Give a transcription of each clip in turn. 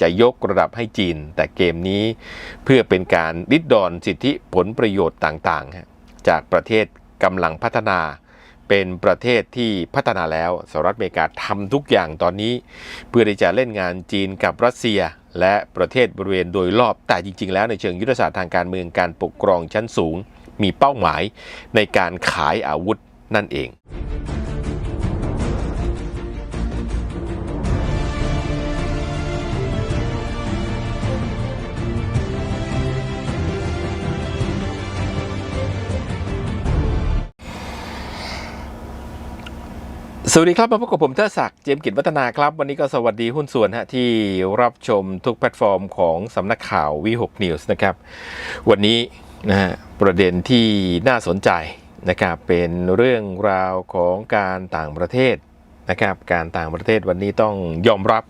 จะยกระดับให้จีน แต่เกมนี้เพื่อเป็นการดิดดอนสิทธิผลประโยชน์ต่างๆ จากประเทศกำลังพัฒนา เป็นประเทศที่พัฒนาแล้วสหรัฐอเมริกาทำทุกอย่างตอนนี้ เพื่อที่จะเล่นงานจีนกับรัสเซียและประเทศบริเวณโดยรอบแต่จริง ๆ แล้วในเชิงยุทธศาสตร์ทางการเมืองการปกครองชั้นสูง มีเป้าหมายในการขายอาวุธนั่นเอง วัสดีครับ มาพบกับผมเทอศักดิ์เจมส์กิจวัฒนาครับ วันนี้ก็สวัสดีหุ้นส่วนฮะที่รับชมทุกแพลตฟอร์มของสำนักข่าววีหกนิวส์นะครับ วันนี้นะฮะประเด็นที่น่าสนใจนะครับเป็นเรื่องราวของการต่างประเทศนะครับ การต่างประเทศวันนี้ต้องยอมรับ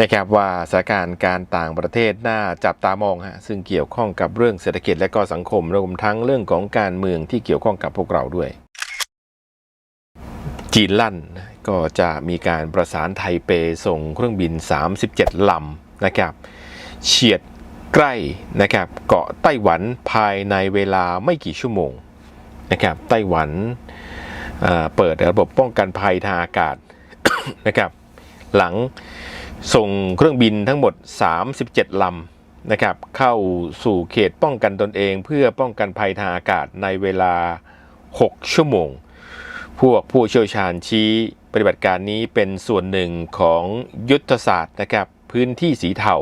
นะครับว่าสถานการณ์การต่างประเทศน่าจับตามองฮะซึ่งเกี่ยวข้องกับเรื่องเศรษฐกิจและก็สังคมรวมทั้งเรื่องของการเมืองที่เกี่ยวข้องกับพวกเราด้วย จีนลั่นก็จะมีการประสานไทเปส่งเครื่องบิน 37 ลำนะครับเฉียดใกล้นะครับเกาะไต้หวันภายในเวลาไม่กี่ชั่วโมงนะครับไต้หวันเปิดระบบป้องกันภัยทางอากาศนะครับหลังส่งเครื่องบินทั้งหมด 37 ลำนะครับเข้าสู่เขตป้องกันตนเองเพื่อป้องกันภัยทางอากาศในเวลา 6 ชั่วโมง พวกผู้เชี่ยวชาญชี้ปฏิบัติการนี้เป็นส่วนหนึ่งของยุทธศาสตร์นะครับพื้นที่สีเทา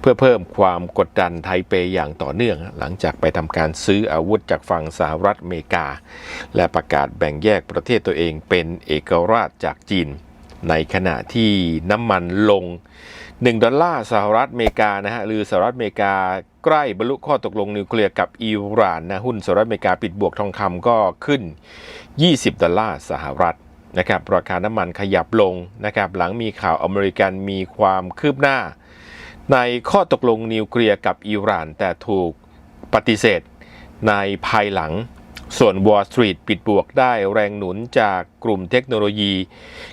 เพื่อเพิ่มความกดดันไทเปอย่างต่อเนื่อง หลังจากไปทำการซื้ออาวุธจากฝั่งสหรัฐอเมริกา และประกาศแบ่งแยกประเทศตัวเองเป็นเอกราชจากจีน ในขณะที่น้ำมันลง 1 ดอลลาร์สหรัฐอเมริกานะฮะหรือสหรัฐอเมริกา ใกล้บรรลุข้อตกลงนิวเคลียร์กับอิหร่านนะหุ้นสหรัฐอเมริกาปิดบวกทองคำก็ขึ้น 20 ดอลลาร์สหรัฐนะครับราคาน้ำมันขยับลงนะครับหลังมีข่าวอเมริกันมีความคืบหน้า ในข้อตกลงนิวเคลียร์กับอิหร่าน แต่ถูกปฏิเสธในภายหลังส่วน Wall Street ปิดบวกได้แรงหนุนจากกลุ่มเทคโนโลยี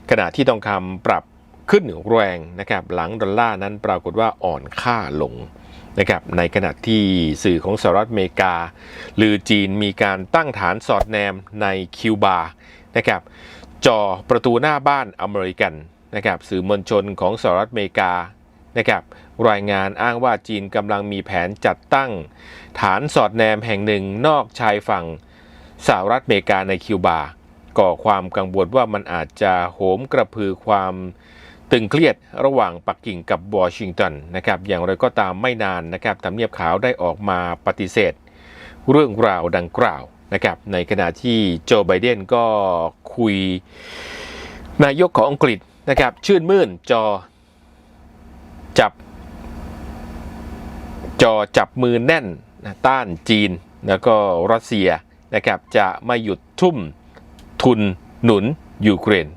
ขณะที่ทองคำปรับขึ้นแรงนะครับ หลังดอลลาร์นั้นปรากฏว่าอ่อนค่าลง นะครับในขณะที่สื่อของสหรัฐอเมริกา หรือจีนมีการตั้งฐานสอดแนมในคิวบานะครับจอประตูหน้าบ้านอเมริกันนะครับสื่อมวลชนของสหรัฐอเมริกานะครับรายงานอ้างว่าจีนกำลังมีแผนจัดตั้ง ฐานสอดแนมแห่งหนึ่งนอกชายฝั่งสหรัฐอเมริกาในคิวบา ก่อความกังวลว่ามันอาจจะโหมกระพือความ ตึงเครียดระหว่างปักกิ่งกับวอชิงตันนะครับอย่างไรก็ตามไม่นานนะครับทำเนียบขาวได้ออกมาปฏิเสธ เรื่องราวดังกล่าวนะครับในขณะที่โจไบเดนก็คุยนายกของอังกฤษนะครับชื่นมื่นจอจับ จอจับมือแน่นต้านจีนแล้วก็รัสเซียนะครับจะไม่หยุดทุ่มทุนหนุนยูเครน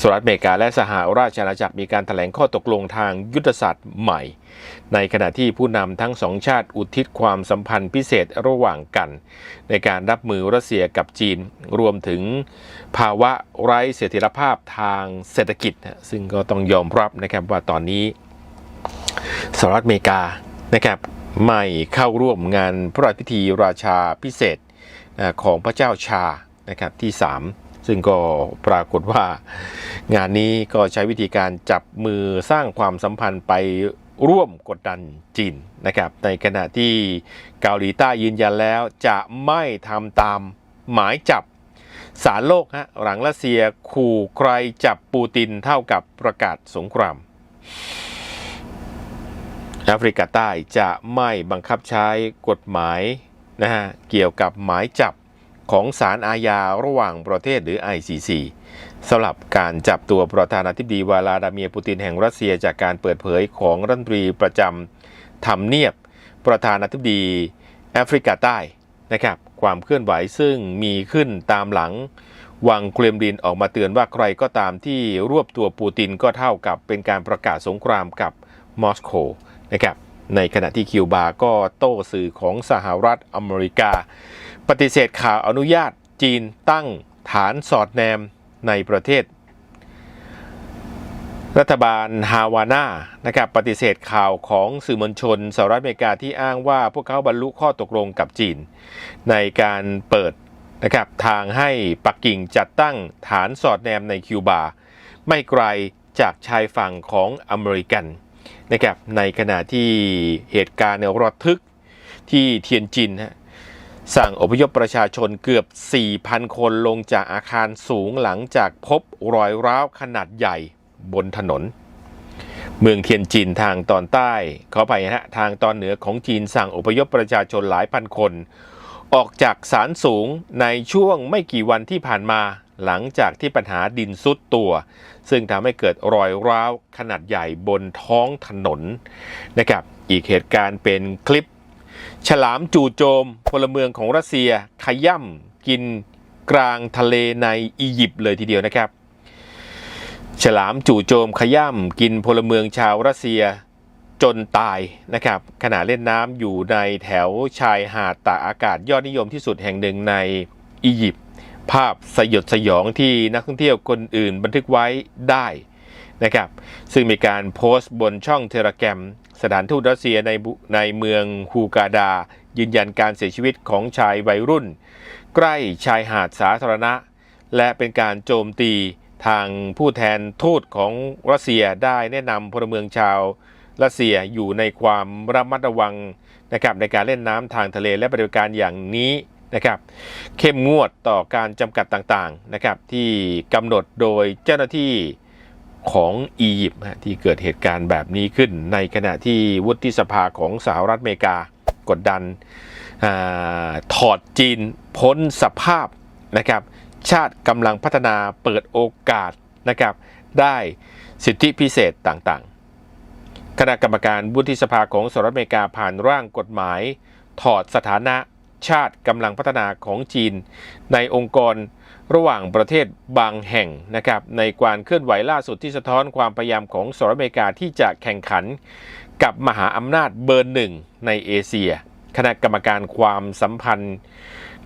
สหรัฐอเมริกาและสหราชอาณาจักรมีการแถลงข้อตกลงทางยุทธศาสตร์ใหม่ ในขณะที่ผู้นำทั้งสองชาติอุทิศความสัมพันธ์พิเศษระหว่างกัน ในการรับมือรัสเซียกับจีน รวมถึงภาวะไร้เสถียรภาพทางเศรษฐกิจ ซึ่งก็ต้องยอมรับนะครับว่าตอนนี้สหรัฐอเมริกานะครับไม่เข้าร่วมงานพระราชพิธีราชาพิเศษของพระเจ้าชานะครับที่ 3 ซึ่งก็ปรากฏว่างานนี้ก็ใช้วิธีการจับมือสร้างความสัมพันธ์ไปร่วมกดดันจีนนะครับในขณะที่เกาหลีใต้ยืนยันแล้วจะไม่ทำตามหมายจับสารโลกฮะหลังรัสเซียขู่ใครจับปูตินเท่ากับประกาศสงครามแอฟริกาใต้จะไม่บังคับใช้กฎหมายนะฮะเกี่ยวกับหมายจับ ของศาลอาญาระหว่างประเทศหรือ ICC สำหรับการจับตัวประธานาธิบดีวลาดาเมียปูตินแห่งรัสเซียจากการเปิดเผยของรัฐมนตรีประจำทำเนียบ ประธานาธิบดีแอฟริกาใต้นะครับความเคลื่อนไหวซึ่งมีขึ้นตามหลัง วังเครมลินออกมาเตือนว่าใครก็ตามที่รวบตัวปูตินก็เท่ากับเป็นการประกาศสงครามกับมอสโกนะครับ ในขณะที่คิวบาก็โต้สื่อของสหรัฐอเมริกา ปฏิเสธข่าวอนุญาตจีนตั้งฐานสอดแนมในประเทศ รัฐบาลฮาวาน่านะครับปฏิเสธข่าวของสื่อมวลชนสหรัฐอเมริกาที่อ้างว่าพวกเขาบรรลุข้อตกลงกับจีน ในการเปิดนะครับทางให้ปักกิ่งจัดตั้งฐานสอดแนมในคิวบา ไม่ไกลจากชายฝั่งของอเมริกัน นะครับในขณะที่เหตุการณ์นระทึกที่เทียนจินฮะสั่งอพยพประชาชนเกือบ 4,000 คนลงจากอาคารสูงหลังจากพบรอยร้าวขนาดใหญ่บนถนน เมืองเทียนจินทางตอนใต้เขอไปฮะทางตอนเหนือของจีนสั่งอพยพประชาชนหลายพันคน ออกจากศาลสูงในช่วงไม่กี่วันที่ผ่านมาหลังจากที่ปัญหาดินซุดตัว ซึ่งทำให้เกิดรอยร้าวขนาดใหญ่บนท้องถนนนะครับอีกเหตุการณ์เป็นคลิป ฉลามจู่โจมพลเมืองของรัสเซียขย่ำกินกลางทะเลในอียิปต์เลยทีเดียวนะครับ ฉลามจู่โจมขย่ำกินพลเมืองชาวรัสเซียจนตายนะครับขณะเล่นน้ำอยู่ในแถวชายหาดตากอากาศยอดนิยมที่สุดแห่งหนึ่งในอียิปต์ ภาพสยดสยองที่นักท่องเที่ยวคนอื่นบันทึกไว้ได้นะครับซึ่งมีการโพสต์บนช่องเทเลแกรม สถานทูตรัสเซียในในเมืองฮูกาดา ยืนยันการเสียชีวิตของชายวัยรุ่น ใกล้ชายหาดสาธารณะ และเป็นการโจมตีทางผู้แทนทูตของรัสเซียได้แนะนำพลเมืองชาวรัสเซียอยู่ในความระมัดระวังนะครับในการเล่นน้ำทางทะเลและปฏิบัติการอย่างนี้ นะครับเข้มงวดต่อการจำกัดต่างๆนะครับที่กำหนดโดยเจ้าหน้าที่ของอียิปต์ที่เกิดเหตุการณ์แบบนี้ขึ้น ในขณะที่วุฒิสภาของสหรัฐอเมริกากดดันอถอดจีนพ้นสภาพนะครับชาติกำลังพัฒนาเปิดโอกาสนะครับได้สิทธิพิเศษต่างๆ คณะกรรมการวุฒิสภาของสหรัฐอเมริกาผ่านร่างกฎหมาย ถอดสถานะ ชาติกำลังพัฒนาของจีน ในองค์กรระหว่างประเทศบางแห่งนะครับในการเคลื่อนไหวล่าสุดที่สะท้อนความพยายามของสหรัฐอเมริกาที่จะแข่งขันกับมหาอำนาจเบอร์หนึ่งในเอเชีย คณะกรรมการความสัมพันธ์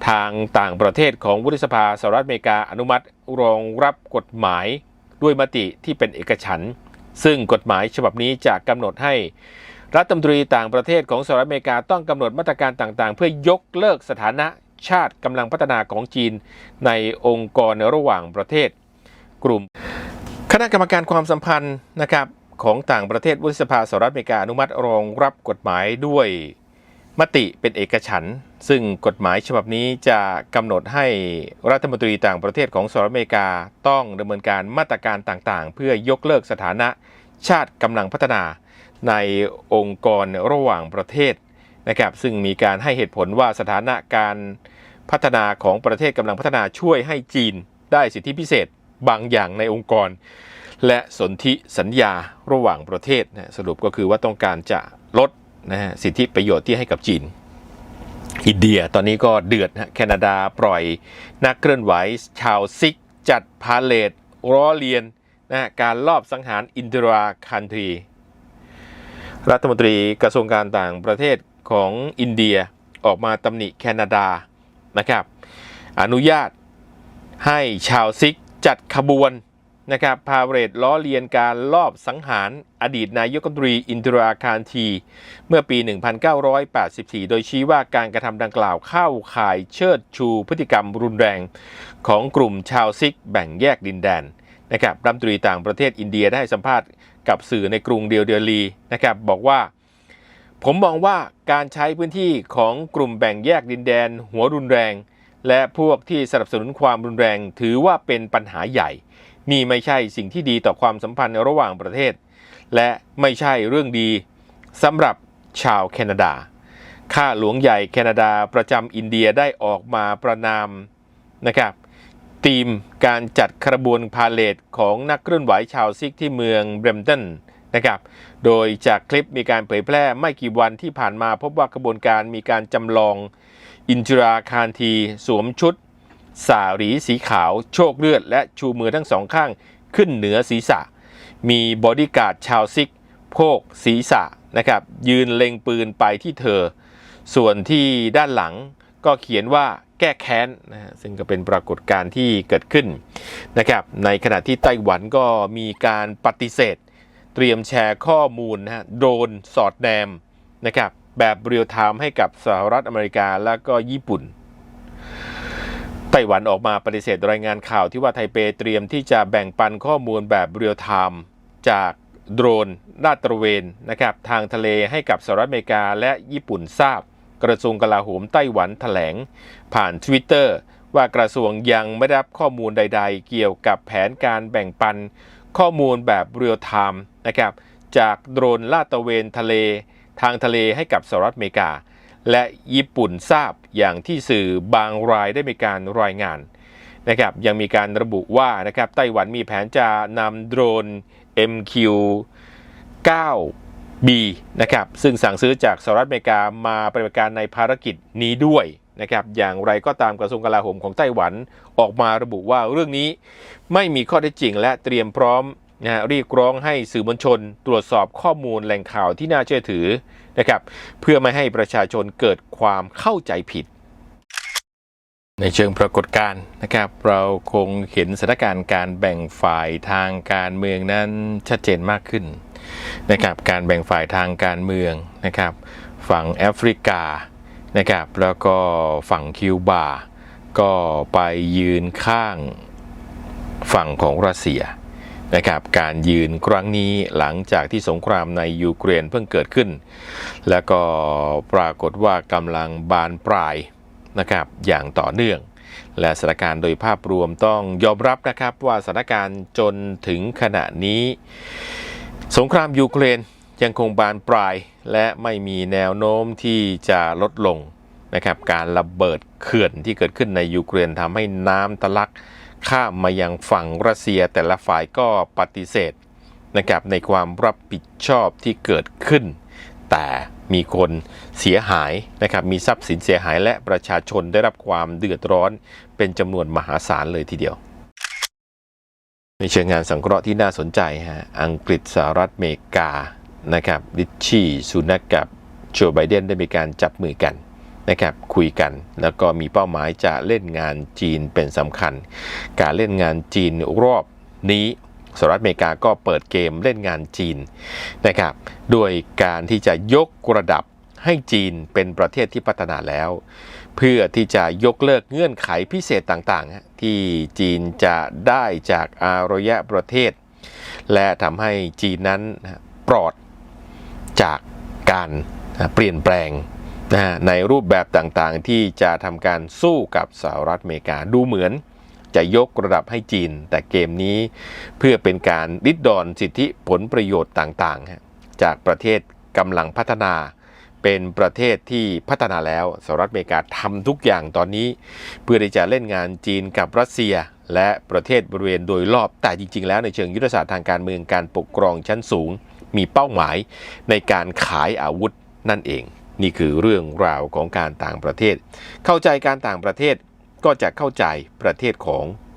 ทางต่างประเทศของวุฒิสภาสหรัฐอเมริกาอนุมัติรองรับกฎหมายด้วยมติที่เป็นเอกฉันท์ซึ่งกฎหมายฉบับนี้จะกำหนดให้ รัฐมนตรีต่างประเทศของสหรัฐอเมริกาต้องกำหนดมาตรการต่างๆ เพื่อยกเลิกสถานะชาติกำลังพัฒนาของจีนในองค์กรระหว่างประเทศ กลุ่ม คณะกรรมการความสัมพันธ์นะครับของต่างประเทศวุฒิสภาสหรัฐอเมริกาอนุมัติรองรับกฎหมายด้วยมติเป็นเอกฉันท์ซึ่งกฎหมายฉบับนี้จะกำหนดให้รัฐมนตรีต่างประเทศของสหรัฐอเมริกาต้องดำเนินการมาตรการต่างๆ เพื่อยกเลิกสถานะชาติกำลังพัฒนา ในองค์กรระหว่างประเทศนะครับซึ่งมีการให้เหตุผลว่าสถานะการพัฒนาของประเทศกำลังพัฒนาช่วยให้จีนได้สิทธิพิเศษบางอย่างในองค์กร และสนธิสัญญาระหว่างประเทศนะสรุปก็คือว่าต้องการจะลดนะฮะสิทธิประโยชน์ที่ให้กับจีน อินเดียตอนนี้ก็เดือดนะแคนาดาปล่อยนักเคลื่อนไหวชาวซิก จัดพาเลทล้อเลียนนะการลอบสังหารอินทราคันที รัฐมนตรีกระทรวงการต่างประเทศของอินเดียออกมาตำหนิแคนาดานะครับ อนุญาตให้ชาวซิกจัดขบวนนะครับพาเหรดล้อเลียนการลอบสังหารอดีตนายกรัฐมนตรีอินทราคารที เมื่อปี 1984 โดยชี้ว่าการกระทำดังกล่าวเข้าข่ายเชิดชูพฤติกรรมรุนแรงของกลุ่มชาวซิกแบ่งแยกดินแดนนะครับรัฐมนตรีต่างประเทศอินเดียได้สัมภาษณ์ กับสื่อในกรุงเดียวเดลีนะครับบอกว่า ผมมองว่าการใช้พื้นที่ของกลุ่มแบ่งแยกดินแดน หัวรุนแรง และพวกที่สนับสนุนความรุนแรง ถือว่าเป็นปัญหาใหญ่ นี่ไม่ใช่สิ่งที่ดีต่อความสัมพันธ์ระหว่างประเทศ และไม่ใช่เรื่องดีสำหรับชาวแคนาดา ข้าหลวงใหญ่แคนาดาประจำอินเดียได้ออกมาประนามนะครับ ทีมการจัดขบวนพาเลทของนักเคลื่อนไหวชาวซิกที่เมืองเบรมตันนะครับ โดยจากคลิปมีการเผยแพร่ไม่กี่วันที่ผ่านมาพบว่าขบวนการมีการจำลองอินทราคารที สวมชุด สารีสีขาว โชคเลือด และชูมือทั้งสองข้างขึ้นเหนือศีรษะ มีบอดี้การ์ดชาวซิกโพกศีรษะนะครับยืนเล็งปืนไปที่เธอ ส่วนที่ด้านหลัง ก็เขียนว่าแก้แค้นนะฮะซึ่งก็เป็นปรากฏการณ์ที่เกิดขึ้นนะครับในขณะที่ไต้หวันก็มีการปฏิเสธ เตรียมแชร์ข้อมูลนะฮะโดรนสอดแนมนะครับแบบเรียลไทม์ให้กับสหรัฐอเมริกาและก็ญี่ปุ่นไต้หวันออกมาปฏิเสธรายงานข่าวที่ว่าไทเปเตรียมที่จะแบ่งปันข้อมูลแบบเรียลไทม์จากโดรนลาดตระเวนนะครับทางทะเลให้กับสหรัฐอเมริกาและญี่ปุ่นทราบ กระทรวงกลาโหมไต้หวันแถลง ผ่าน Twitter ว่ากระทรวงยังไม่ได้รับข้อมูลใด ๆ เกี่ยวกับแผนการแบ่งปัน ข้อมูลแบบเรียลไทม์นะครับจากโดรนลาดตระเวนทะเล ทางทะเลให้กับสหรัฐอเมริกา และญี่ปุ่นทราบอย่างที่สื่อบางรายได้มีการรายงานนะครับยังมีการระบุว่านะครับไต้หวันมีแผนจะนำโดรน MQ 9 B นะครับซึ่งสั่งซื้อจากสหรัฐอเมริกามาปฏิบัติการในภารกิจนี้ด้วยนะครับอย่างไรก็ตามกระทรวงกลาโหมของไต้หวันออกมาระบุว่าเรื่องนี้ไม่มีข้อเท็จจริง และเตรียมพร้อมนะฮะเรียกร้องให้สื่อมวลชน ตรวจสอบข้อมูลแหล่งข่าวที่น่าเชื่อถือนะครับเพื่อไม่ให้ประชาชนเกิดความเข้าใจผิด ในเชิงปรากฏการณ์นะครับ เราคงเห็นสถานการณ์การแบ่งฝ่ายทางการเมืองนั้นชัดเจนมากขึ้น นะครับการแบ่งฝ่ายทางการเมืองนะครับฝั่งแอฟริกานะครับแล้วก็ฝั่งคิวบา ก็ไปยืนข้างฝั่งของรัสเซียนะครับการยืนครั้งนี้หลังจากที่สงครามในยูเครนเพิ่งเกิดขึ้น แล้วก็ปรากฏว่ากำลังบานปลายนะครับอย่างต่อเนื่อง และสถานการณ์โดยภาพรวมต้องยอมรับนะครับว่าสถานการณ์จนถึงขณะนี้ สงครามยูเครนยังคงบานปลาย และไม่มีแนวโน้มที่จะลดลงนะครับการระเบิดเขื่อนที่เกิดขึ้นในยูเครนทำให้น้ำทะลักข้ามมายังฝั่งรัสเซียแต่ละฝ่ายก็ปฏิเสธนะครับในความรับผิดชอบที่เกิดขึ้น แต่มีคนเสียหายนะครับมีทรัพย์สินเสียหายและประชาชนได้รับความเดือดร้อนเป็นจำนวนมหาศาลเลยทีเดียว ในเชิงงานสังเคราะห์ที่น่าสนใจฮะอังกฤษสหรัฐอเมริกานะครับดิชชี่ซูนักกับโจไบเดนได้มีการจับมือกันนะครับคุยกันแล้วก็มีเป้าหมายจะเล่นงานจีนเป็นสำคัญ การเล่นงานจีนรอบนี้สหรัฐอเมริกาก็เปิดเกมเล่นงานจีนนะครับด้วยการที่จะยกระดับให้จีนเป็นประเทศที่พัฒนาแล้ว เพื่อที่จะยกเลิกเงื่อนไขพิเศษต่างๆ ที่จีนจะได้จากอารยะประเทศ และทำให้จีนนั้นปลอดจากการเปลี่ยนแปลงในรูปแบบต่างๆ ที่จะทำการสู้กับสหรัฐอเมริกาดูเหมือนจะยกระดับให้จีน แต่เกมนี้เพื่อเป็นการริดรอนสิทธิผลประโยชน์ต่างๆ จากประเทศกำลังพัฒนา เป็นประเทศที่พัฒนาแล้วสหรัฐอเมริกาทำทุกอย่างตอนนี้ เพื่อที่จะเล่นงานจีนกับรัสเซีย และประเทศบริเวณโดยรอบแต่จริง ๆ แล้วในเชิงยุทธศาสตร์ทางการเมืองการปกครองชั้นสูง มีเป้าหมายในการขายอาวุธนั่นเอง นี่คือเรื่องราวของการต่างประเทศ เข้าใจการต่างประเทศก็จะเข้าใจประเทศของ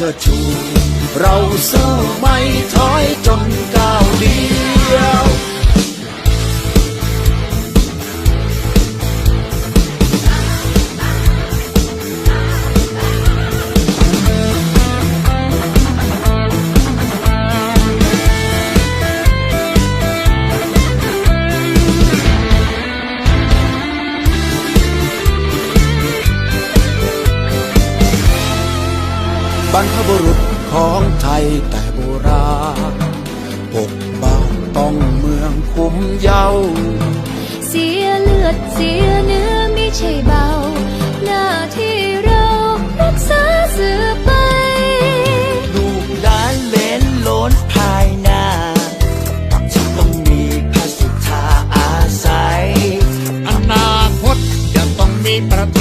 ชิดชู เราสู้ไม่ถอยจนก้าวเดียว แต่โบราณปกป้องต้องเมืองคุ้มเยาว์เสียเลือดเสียเนื้อไม่ใช่เบา หน้าที่เรารักษาสืบไป ลูกหลานเหลนโหลนภายหน้าจะต้องมีพระสุธาอาศัย อนาคตจะต้องมีประเท